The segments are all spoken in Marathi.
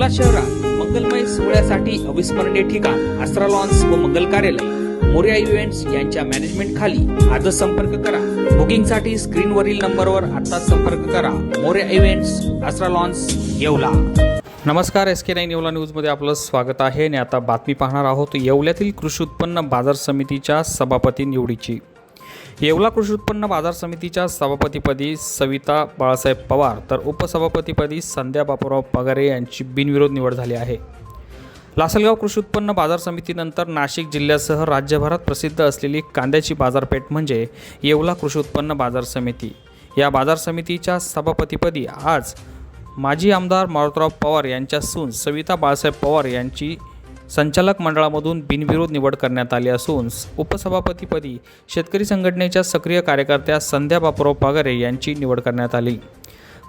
येवला शहरात मंगलमय सोहळ्यासाठी अविस्मरणीय ठिकाण आसरा लॉन्स व मंगल कार्यालय. मोर्या इव्हेंट्स यांच्या मॅनेजमेंट खाली आजच संपर्क करा. बुकिंगसाठी स्क्रीनवरील नंबरवर आता संपर्क करा. Morya events Asara lawns Yeola. नमस्कार एस के नाईन येवला न्यूजमध्ये आपलं स्वागत आहे आणि आता बातमी पाहणार आहोत येवल्यातील कृषी उत्पन्न बाजार समितीच्या सभापती निवडीची. येवला कृषी उत्पन्न बाजार समितीच्या सभापतीपदी सविता बाळासाहेब पवार तर उपसभापतीपदी संध्या बापूराव पगारे यांची बिनविरोध निवड झाली आहे. लासलगाव कृषी उत्पन्न बाजार समितीनंतर नाशिक जिल्ह्यासह राज्यभरात प्रसिद्ध असलेली कांद्याची बाजारपेठ म्हणजे येवला कृषी उत्पन्न बाजार समिती. या बाजार समितीच्या सभापतीपदी आज माजी आमदार मारुतराव पवार यांच्या सून सविता बाळासाहेब पवार यांची संचालक मंडळामधून बिनविरोध निवड करण्यात आली असून उपसभापतीपदी शेतकरी संघटनेच्या सक्रिय कार्यकर्त्या संध्या बापूराव पगारे यांची निवड करण्यात आली.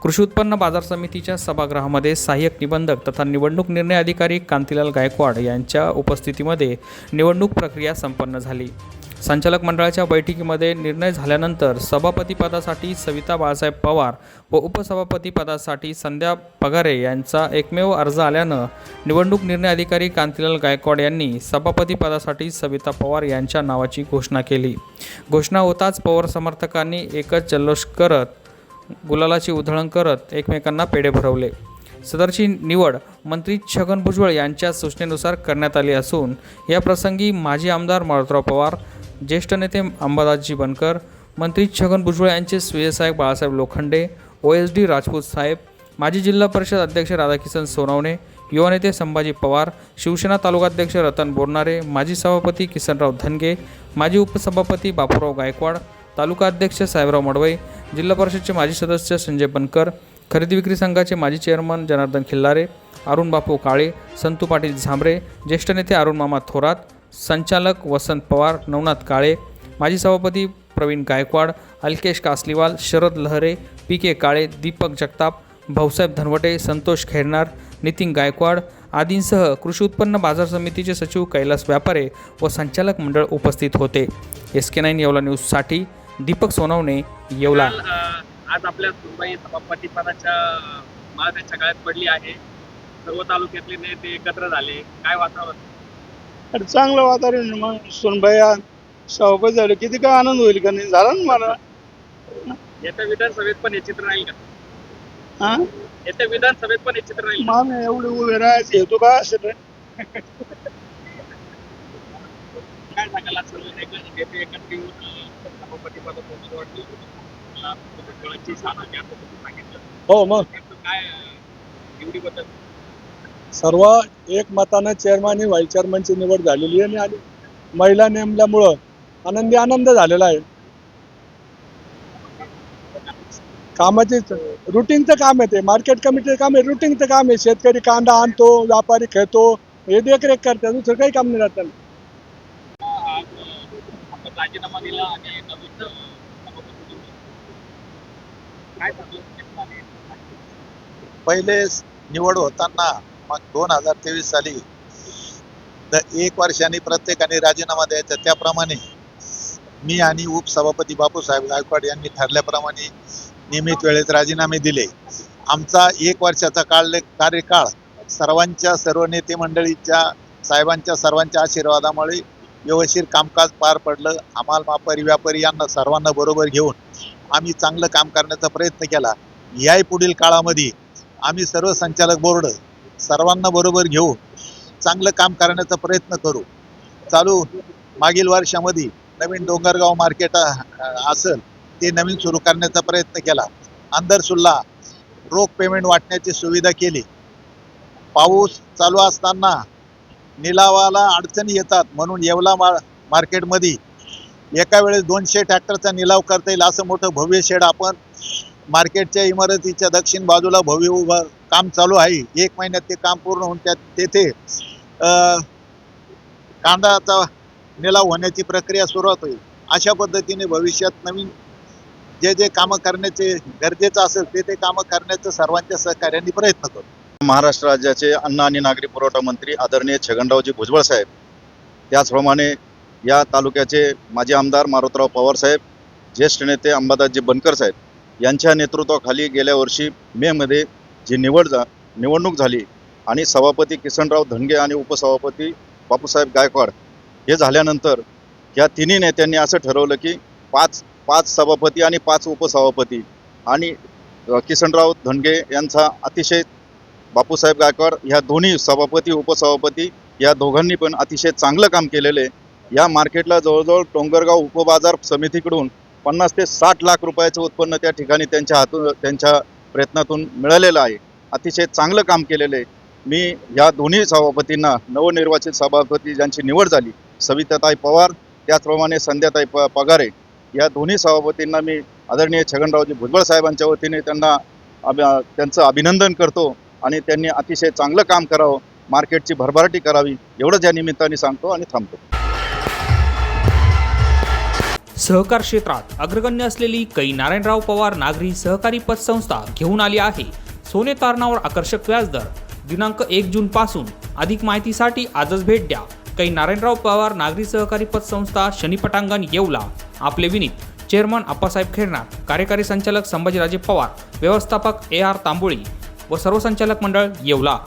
कृषी उत्पन्न बाजार समितीच्या सभागृहामध्ये सहाय्यक निबंधक तथा निवडणूक निर्णय अधिकारी कांतीलाल गायकवाड यांच्या उपस्थितीमध्ये निवडणूक प्रक्रिया संपन्न झाली. संचालक मंडळाच्या बैठकीमध्ये निर्णय झाल्यानंतर सभापतीपदासाठी सविता बाळासाहेब पवार व उपसभापतीपदासाठी संध्या पगारे यांचा एकमेव अर्ज आल्यानं निवडणूक निर्णय अधिकारी कांतीलाल गायकवाड यांनी सभापतीपदासाठी सविता पवार यांच्या नावाची घोषणा केली. घोषणा होताच पवार समर्थकांनी एकच जल्लोष करत गुलालाची उधळण करत एकमेकांना पेढे भरवले. सदरची निवड मंत्री छगन भुजबळ यांच्या सूचनेनुसार करण्यात आली असून या प्रसंगी माजी आमदार मारुतराव पवार ज्येष्ठ नेते अंबादासजी बनकर मंत्री छगन भुजबळ यांचे सुयसाहेब Balasaheb Lokhande O S D Rajput साहेब माजी जिल्हा परिषद अध्यक्ष राधाकिशन सोनवणे युवा नेते संभाजी पवार शिवसेना तालुकाध्यक्ष रतन बोरनारे माजी सभापती किसनराव धनगे माजी उपसभापती बापूराव गायकवाड तालुका अध्यक्ष साहेबराव मडवई जिल्हा परिषदचे माजी सदस्य संजय बनकर खरेदी विक्री संघाचे माजी चेअरमन जनार्दन खिल्लारे अरुण बापू काळे संतू पाटील झांबरे ज्येष्ठ नेते अरुण मामा थोरात संचालक वसंत पवार नवनाथ काळे माजी सभापती प्रवीण गायकवाड अल्केश कासलीवाल शरद लहरे पी के काळे दीपक जगताप भाऊसाहेब धनवटे संतोष खेरनार नितीन गायकवाड आदींसह कृषी उत्पन्न बाजार समितीचे सचिव कैलास व्यापारे व संचालक मंडळ उपस्थित होते. एस के नाईन येवला न्यूजसाठी दीपक सोनवणे येवला. आज आपल्या मुंबई सभापती पदाच्या माळ त्यांच्या गळ्यात पडली आहे. सर्व तालुक्यातले नेते एकत्र झाले. काय वातावरण? अरे चांगलं वातावरण आहे मग. सोनबाई सभापती झाले. किती काय आनंद होईल का नाही? झाला ना मला. येत्या विधानसभेत पण हे चित्र राहील का? हा? येत्या विधानसभेत पण राहील. का? मान एवढे उभे राहायचे काय सांगाल आज सर्व नेते एकत्र येऊन सभापती पदाचा साथ असं तुम्ही सांगितलं. हो मग. नेमकं काय अ, निवडीबद्दल? सर्व एक मतानं चेअरमन आणि व्हाईस चेअरमनची निवड झालेली आहे आणि महिला नेमल्यामुळं आनंदी आनंद झालेला आहे. कामाचे रुटीनचं काम आहे ते. मार्केट कमिटीचं काम आहे रुटीनचं काम आहे. शेतकरी कांदा आणतो व्यापारी खेळतो हे देखरेख करतात दुसरं काही काम नाही राहत पहिले निवड होताना मग दोन हजार तेवीस साली एक वर्षाने प्रत्येकाने राजीनामा द्यायचा. त्याप्रमाणे मी आणि उपसभापती बापूसाहेब गायकवाड यांनी ठरल्याप्रमाणे नियमित वेळेत राजीनामे दिले. आमचा एक वर्षाचा काळ कार्यकाळ सर्वांच्या सर्व नेते मंडळीच्या साहेबांच्या सर्वांच्या आशीर्वादामुळे व्यवस्थित कामकाज पार पडलं. आम्हाला व्यापारी व्यापारी यांना सर्वांना बरोबर घेऊन आम्ही चांगलं काम करण्याचा प्रयत्न केला. याही पुढील काळामध्ये आम्ही सर्व संचालक बोर्ड सर्वांना बरोबर घेऊन चांगलं काम करण्याचा प्रयत्न करू. चालू मागील वर्षामध्ये नवीन डोंगरगाव मार्केट असेल ते नवीन सुरू करण्याचा प्रयत्न केला. अंदरसुल्ला रोख पेमेंट वाटण्याची सुविधा केली. पाऊस चालू असताना निलावाला अडचणी येतात म्हणून येवला मा मार्केटमध्ये एका वेळेस दोनशे ट्रॅक्टरचा निलाव करता येईल असं मोठं भव्य शेड आपण मार्केटच्या इमारतीच्या दक्षिण बाजूला भव्य उभं काम चालू आहे. एक महिन्यात ते काम पूर्ण होऊन त्या तेथे कांदाचा कांद्याचा निलाव होण्याची प्रक्रिया सुरुवात होईल. अशा पद्धतीने भविष्यात नवीन जे जे कामं करण्याचे गरजेचं असेल ते ते कामं करण्याचं सर्वांच्या सहकार्याने प्रयत्न करू. महाराष्ट्र राज्याचे अन्न आणि नागरी पुरवठा मंत्री आदरणीय छगनरावजी भुजबळ साहेब त्याचप्रमाणे या तालुक्याचे माजी आमदार मारुतराव पवार साहेब ज्येष्ठ नेते अंबादासजी बनकर साहेब यांच्या नेतृत्वाखाली गेल्या वर्षी मेमध्ये जी निवड जा निवडणूक झाली आणि सभापती किसनराव धनगे आणि उपसभापती बापूसाहेब गायकवाड हे झाल्यानंतर या तिन्ही नेत्यांनी असं ठरवलं की पाच पाच सभापती आणि पाच उपसभापती. आणि किसनराव धनगे यांचा अतिशय बापूसाहेब गायकवाड ह्या दोन्ही सभापती उपसभापती या दोघांनी पण अतिशय चांगलं काम केलेलं आहे. या मार्केटला जवळजवळ टोंगरगाव उपबाजार समितीकडून पन्नास ते साठ लाख रुपयाचं उत्पन्न त्या ठिकाणी त्यांच्या हातून त्यांच्या प्रयत्नातून मिळालेलं आहे. अतिशय चांगलं काम केलेलं आहे. मी या दोन्ही सभापतींना नवनिर्वाचित सभापती ज्यांची निवड झाली सविताताई पवार त्याचप्रमाणे संध्याताई प पगारे या दोन्ही सभापतींना मी आदरणीय छगनरावजी भुजबळ साहेबांच्या वतीने त्यांना त्यांचं अभिनंदन करतो आणि त्यांनी अतिशय चांगलं काम करावं मार्केटची भरभराटी करावी एवढंच या निमित्ताने सांगतो आणि थांबतो. सहकार क्षेत्रात अग्रगण्य असलेली कै नारायणराव पवार नागरी सहकारी पतसंस्था घेऊन आली आहे. सोने तारणावर आकर्षक व्याजदर दिनांक एक जून पासून अधिक माहितीसाठी आजच भेट द्या. कै नारायणराव पवार नागरी सहकारी पतसंस्था शनिपटांगण येवला. आपले विनीत चेअरमन आप्पासाहेब खेरनार कार्यकारी संचालक संभाजीराजे पवार व्यवस्थापक ए आर तांबोळी व सर्व संचालक मंडळ येवला.